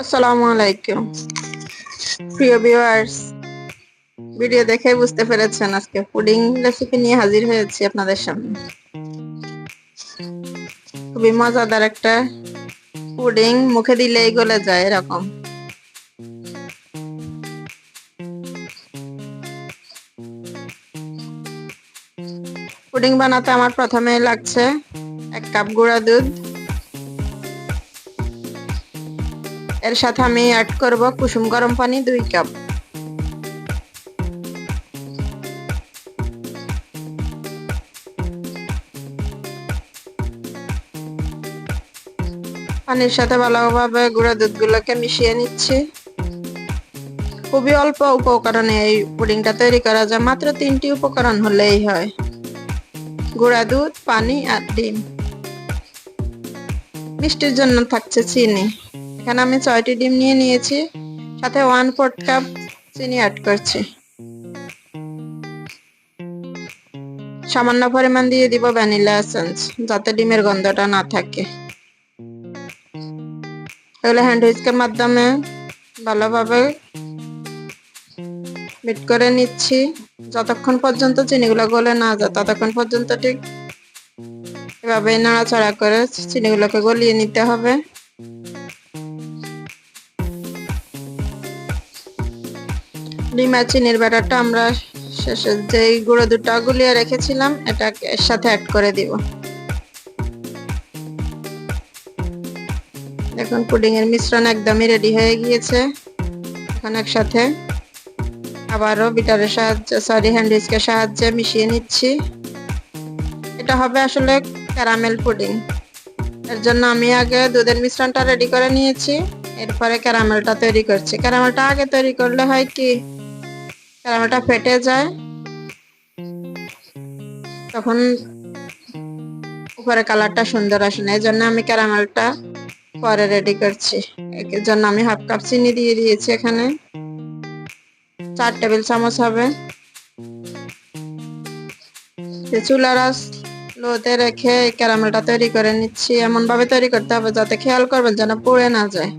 আসসালামু আলাইকুম। প্রিয় ভিউয়ার্স ভিডিও দেখে বুঝতে পেরেছেন আজকে পুডিং রেসিপি নিয়ে হাজির হয়েছি আপনাদের সামনে। খুবই মজাদার একটা পুডিং মুখে দিলেই গলে যায় এরকম। পুডিং বানাতে আমার প্রথমে লাগছে এক কাপ গুঁড়া দুধ। এর সাথে আমি অ্যাড করব কুসুম গরম পানি দুই কাপ পানির সাথে ভালোভাবে গুঁড়া দুধগুলোকে মিশিয়ে নিচ্ছি। খুবই অল্প উপকরণে এই পুডিংটা তৈরি করা যায়, মাত্র তিনটি উপকরণ হলেই হয়। গুঁড়া দুধ, পানি আর ডিম। মিষ্টির জন্য থাকছে চিনি। এখানে আমি ছয়টি ডিম নিয়ে নিয়েছি, সাথে ওয়ান ফোর্থ কাপ চিনি অ্যাড করছি। সামান্য পরিমাণ দিয়ে দিব ভ্যানিলা এসেন্স যাতে ডিমের গন্ধটা না থাকে। এগুলো হ্যান্ড হুইস্কের মাধ্যমে ভালোভাবে মিট করে নিচ্ছি। যতক্ষণ পর্যন্ত চিনিগুলো গলে না যায়, ততক্ষণ পর্যন্ত ঠিক এভাবে নাড়াচাড়া করে চিনিগুলোকে গলিয়ে নিতে হবে। ডিমা চিনির ব্যাটারটা আমরা শেষে যেই গুঁড়ো দুটা গুলিয়ে রেখেছিলাম, এটা এর সাথে অ্যাড করে দিব। এখন পুডিং এর মিশ্রণ একদমই রেডি হয়ে গিয়েছে। এখন একসাথে আবারও বিটারের সাহায্যে সরি হ্যান্ড সাহায্যে মিশিয়ে নিচ্ছি। এটা হবে আসলে ক্যারামেল পুডিং এর জন্য আমি আগে দুধের মিশ্রণটা রেডি করে নিয়েছি। এরপরে ক্যারামেলটা তৈরি করছি। ক্যারামেলটা আগে তৈরি করলে হয় কি ক্যারামেলটা ফেটে যায়, তখন উপরে কালারটা সুন্দর আসে না। এই জন্য আমি ক্যারামেলটা পরে রেডি করছি। এর জন্য আমি হাফ কাপ চিনি দিয়ে দিয়েছি এখানে। চার টেবিল চামচ হবে। চুলার লোতে রেখে ক্যারামেলটা তৈরি করে নিচ্ছি। এমন ভাবে তৈরি করতে হবে যাতে খেয়াল করবেন যেন পুড়ে না যায়।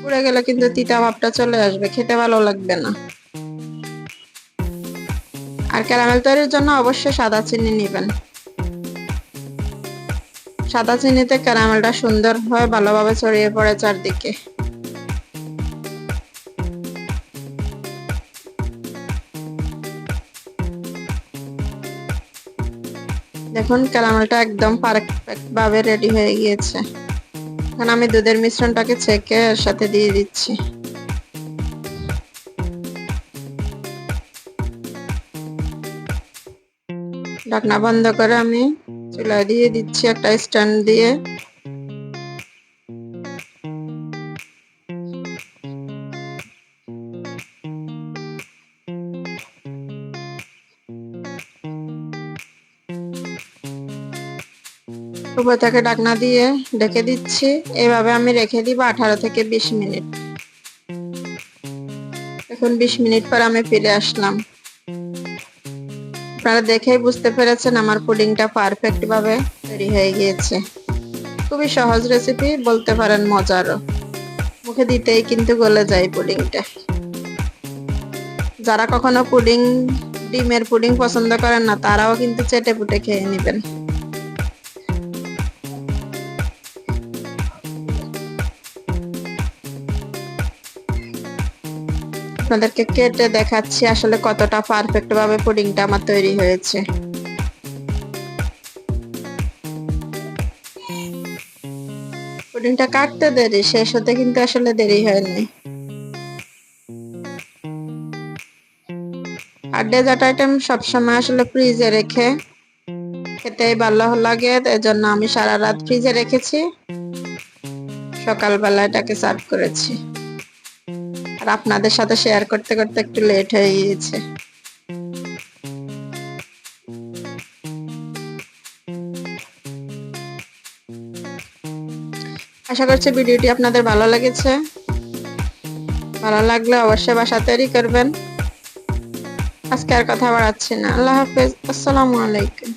পুড়ে গেলে কিন্তু তিতা ভাবটা চলে আসবে, খেতে ভালো লাগবে না। আর ক্যারামেল তৈরির জন্য অবশ্যই সাদা চিনি নেবেন। সাদা চিনিতে ক্যারামেলটা সুন্দর হয়, ভালোভাবে ছড়িয়ে পড়ে চারদিকে। দেখুন ক্যারামেলটা একদম পারফেক্ট ভাবে রেডি হয়ে গিয়েছে। এখন আমি দুধের মিশ্রণটাকে ছেঁকে এর সাথে দিয়ে দিচ্ছি। ঢাকনা বন্ধ করে আমি চুলায় দিয়ে দিচ্ছি একটা স্ট্যান্ড দিয়ে। উপর থেকে ঢাকনা দিয়ে ঢেকে দিচ্ছি। এভাবে আমি রেখে দিব আঠারো থেকে বিশ মিনিট। এখন বিশ মিনিট পর আমি ফিরে আসলাম। আপনারা দেখেই বুঝতে পেরেছেন আমার পুডিংটা পারফেক্ট ভাবে তৈরি হয়ে গিয়েছে। খুবই সহজ রেসিপি বলতে পারেন মজারও মুখে দিতেই কিন্তু গলে যায় পুডিংটা। যারা কখনো পুডিং, ডিমের পুডিং পছন্দ করেন না, তারাও কিন্তু চেটে পুটে খেয়ে নেবেন। আপনাদেরকে কেটে দেখাচ্ছি আসলে কতটা পারফেক্ট ভাবে পুডিংটা আমার তৈরি হয়েছে। পুডিংটা কাটতে দেরি, শেষ হতে কিন্তু আসলে দেরি হয়নি। আর ডেজার্ট আইটেম সবসময় আসলে ফ্রিজে রেখে খেতেই ভালো লাগে, এজন্য আমি সারা রাত ফ্রিজে রেখেছি। সকালবেলা এটাকে সার্ভ করেছি। আর আপনাদের সাথে শেয়ার করতে করতে একটু লেট হয়ে গিয়েছে। আশা করছি ভিডিওটি আপনাদের ভালো লেগেছে। ভালো লাগলে অবশ্যই বাসা তৈরি করবেন। আজকে আর কথা বাড়াচ্ছি না। আল্লাহ হাফেজ। আসসালামু আলাইকুম।